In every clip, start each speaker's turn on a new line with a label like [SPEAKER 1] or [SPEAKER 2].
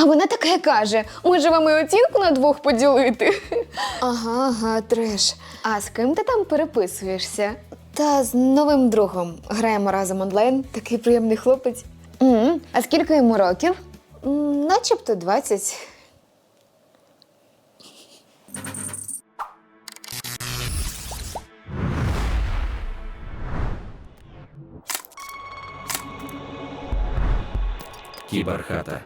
[SPEAKER 1] А вона таке каже: може вам і оцінку на двох поділити?
[SPEAKER 2] Ага, ага, треш.
[SPEAKER 1] А з ким ти там переписуєшся?
[SPEAKER 2] Та з новим другом граємо разом онлайн. Такий приємний хлопець.
[SPEAKER 1] м А скільки йому років?
[SPEAKER 2] М, Начебто 20.
[SPEAKER 3] Кіберхата.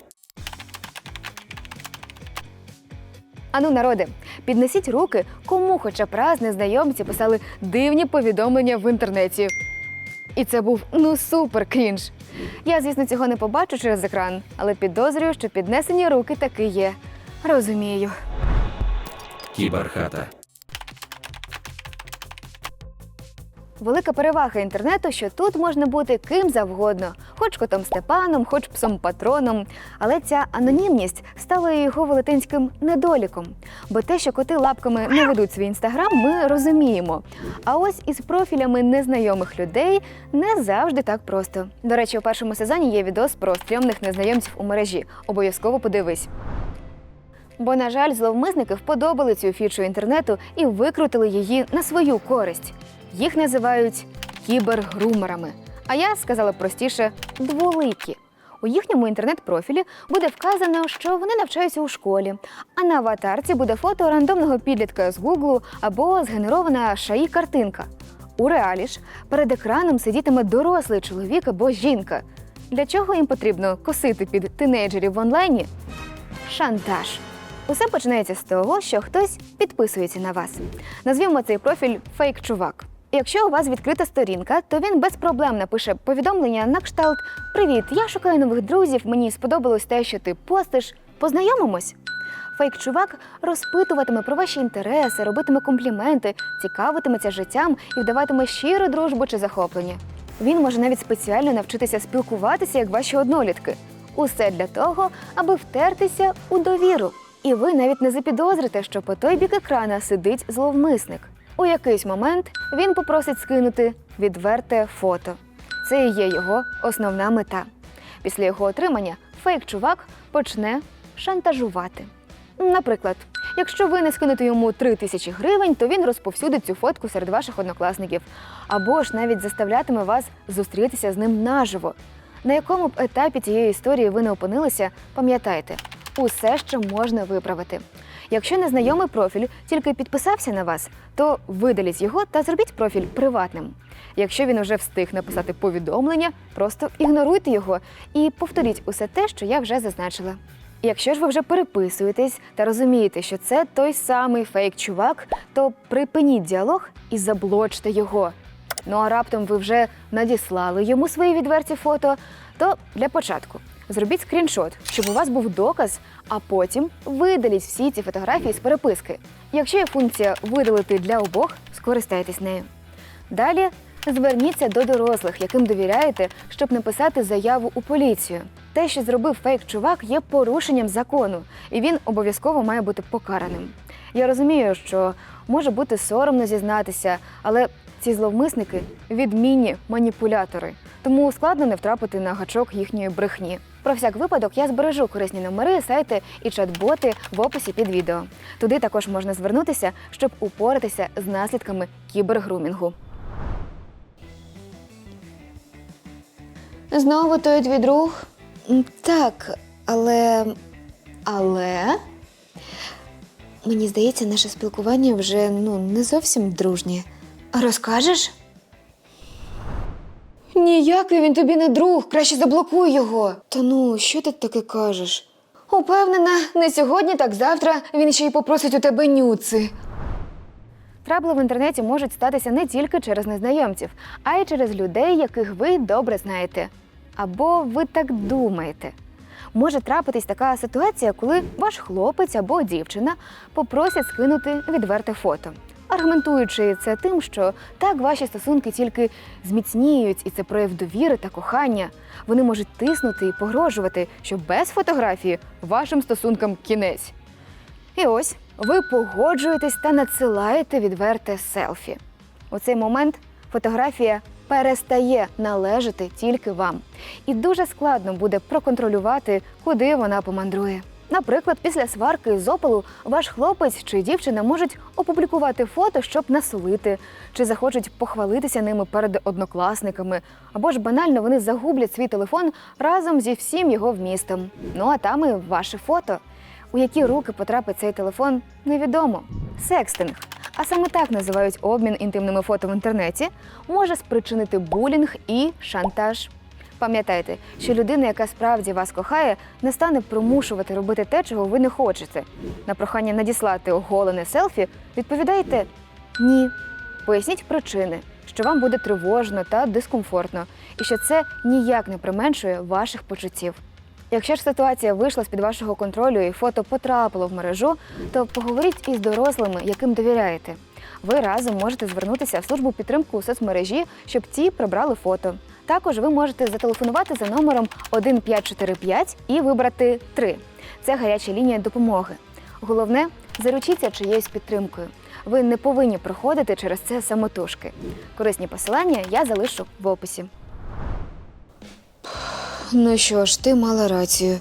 [SPEAKER 1] Ану, народи, піднесіть руки, кому хоча б раз незнайомці писали дивні повідомлення в інтернеті. І це був ну супер крінж. Я, звісно, цього не побачу через екран, але підозрюю, що піднесені руки таки є. Розумію.
[SPEAKER 3] Кіберхата.
[SPEAKER 1] Велика перевага інтернету, що тут можна бути ким завгодно, хоч котом Степаном, хоч псом патроном. Але ця анонімність стала його велетенським недоліком. Бо те, що коти лапками не ведуть свій інстаграм, ми розуміємо. А ось із профілями незнайомих людей не завжди так просто. До речі, у першому сезоні є відос про стрьомних незнайомців у мережі. Обов'язково подивись. Бо, на жаль, зловмисники вподобали цю фічу інтернету і викрутили її на свою користь. Їх називають кібергрумерами. А я сказала простіше дволикі. У їхньому інтернет-профілі буде вказано, що вони навчаються у школі, а на аватарці буде фото рандомного підлітка з Гуглу або згенерована шаї картинка. У реалі ж перед екраном сидітиме дорослий чоловік або жінка. Для чого їм потрібно косити під тинейджерів в онлайні? Шантаж. Усе починається з того, що хтось підписується на вас. Назвімо цей профіль фейк-чувак. Якщо у вас відкрита сторінка, то він без проблем напише повідомлення на кшталт Привіт, я шукаю нових друзів. Мені сподобалось те, що ти постиш. Познайомимось. Фейк-чувак розпитуватиме про ваші інтереси, робитиме компліменти, цікавитиметься життям і вдаватиме щиру дружбу чи захоплення. Він може навіть спеціально навчитися спілкуватися як ваші однолітки. Усе для того, аби втертися у довіру. І ви навіть не запідозрите, що по той бік екрана сидить зловмисник. У якийсь момент він попросить скинути відверте фото. Це і є його основна мета. Після його отримання фейк-чувак почне шантажувати. Наприклад, якщо ви не скинете йому 3 тисячі гривень, то він розповсюдить цю фотку серед ваших однокласників, або ж навіть заставлятиме вас зустрітися з ним наживо. На якому б етапі цієї історії ви не опинилися, пам'ятайте, усе ще можна виправити. Якщо незнайомий профіль тільки підписався на вас, то видаліть його та зробіть профіль приватним. Якщо він уже встиг написати повідомлення, просто ігноруйте його і повторіть усе те, що я вже зазначила. Якщо ж ви вже переписуєтесь та розумієте, що це той самий фейк-чувак, то припиніть діалог і заблочте його. Ну а раптом ви вже надіслали йому свої відверті фото, то для початку зробіть скріншот, щоб у вас був доказ, а потім видаліть всі ці фотографії з переписки. Якщо є функція видалити для обох, скористайтесь нею. Далі зверніться до дорослих, яким довіряєте, щоб написати заяву у поліцію. Те, що зробив фейк-чувак, є порушенням закону, і він обов'язково має бути покараним. Я розумію, що може бути соромно зізнатися, але ці зловмисники відмінні маніпулятори, тому складно не втрапити на гачок їхньої брехні. Про всяк випадок я збережу корисні номери, сайти і чат-боти в описі під відео. Туди також можна звернутися, щоб упоратися з наслідками кібергрумінгу.
[SPEAKER 2] Знову той твій друг? Так, але. Але. Мені здається, наше спілкування вже ну, не зовсім дружнє. Розкажеш? Ніякий він тобі не друг, краще заблокуй його. Та ну, що ти таке кажеш?
[SPEAKER 1] Упевнена, не сьогодні, так завтра він ще й попросить у тебе нюци. Трабли в інтернеті можуть статися не тільки через незнайомців, а й через людей, яких ви добре знаєте. Або ви так думаєте. Може трапитись така ситуація, коли ваш хлопець або дівчина попросять скинути відверте фото, аргументуючи це тим, що так ваші стосунки тільки зміцніють, і це прояв довіри та кохання. Вони можуть тиснути і погрожувати, що без фотографії вашим стосункам кінець. І ось ви погоджуєтесь та надсилаєте відверте селфі. У цей момент фотографія перестає належати тільки вам. І дуже складно буде проконтролювати, куди вона помандрує. Наприклад, після сварки з опелу ваш хлопець чи дівчина можуть опублікувати фото, щоб насолити, чи захочуть похвалитися ними перед однокласниками, або ж банально вони загублять свій телефон разом зі всім його вмістом. Ну а там і ваше фото. У які руки потрапить цей телефон, невідомо. Секстинг, а саме так називають обмін інтимними фото в інтернеті, може спричинити булінг і шантаж. Пам'ятайте, що людина, яка справді вас кохає, не стане примушувати робити те, чого ви не хочете. На прохання надіслати оголене селфі відповідайте ні. Поясніть причини, що вам буде тривожно та дискомфортно, і що це ніяк не применшує ваших почуттів. Якщо ж ситуація вийшла з-під вашого контролю і фото потрапило в мережу, то поговоріть із дорослими, яким довіряєте. Ви разом можете звернутися в службу підтримки у соцмережі, щоб ті прибрали фото. Також ви можете зателефонувати за номером 1545 і вибрати 3. Це гаряча лінія допомоги. Головне, заручіться чиєюсь підтримкою. Ви не повинні проходити через це самотужки. Корисні посилання я залишу в описі.
[SPEAKER 2] Ну що ж, ти мала рацію.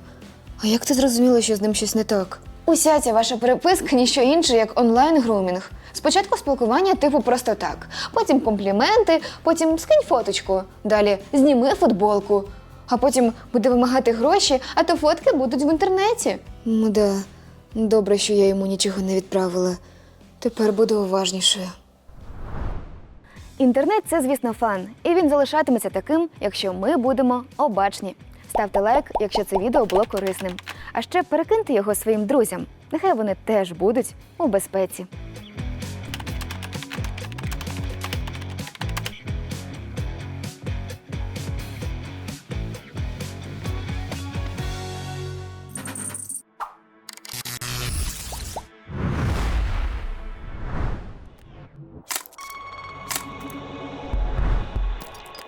[SPEAKER 2] А як ти зрозуміла, що з ним щось не так?
[SPEAKER 1] Уся ця ваша переписка ніщо інше, як онлайн-грумінг. Спочатку спілкування типу просто так, потім компліменти, потім скинь фоточку, далі зніми футболку, а потім буде вимагати гроші, а то фотки будуть в інтернеті.
[SPEAKER 2] Ну да, добре, що я йому нічого не відправила. Тепер буду уважнішою.
[SPEAKER 1] Інтернет це, звісно, фан, і він залишатиметься таким, якщо ми будемо обачні. Ставте лайк, якщо це відео було корисним. А ще перекиньте його своїм друзям. Нехай вони теж будуть у безпеці.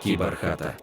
[SPEAKER 3] Кіберхата.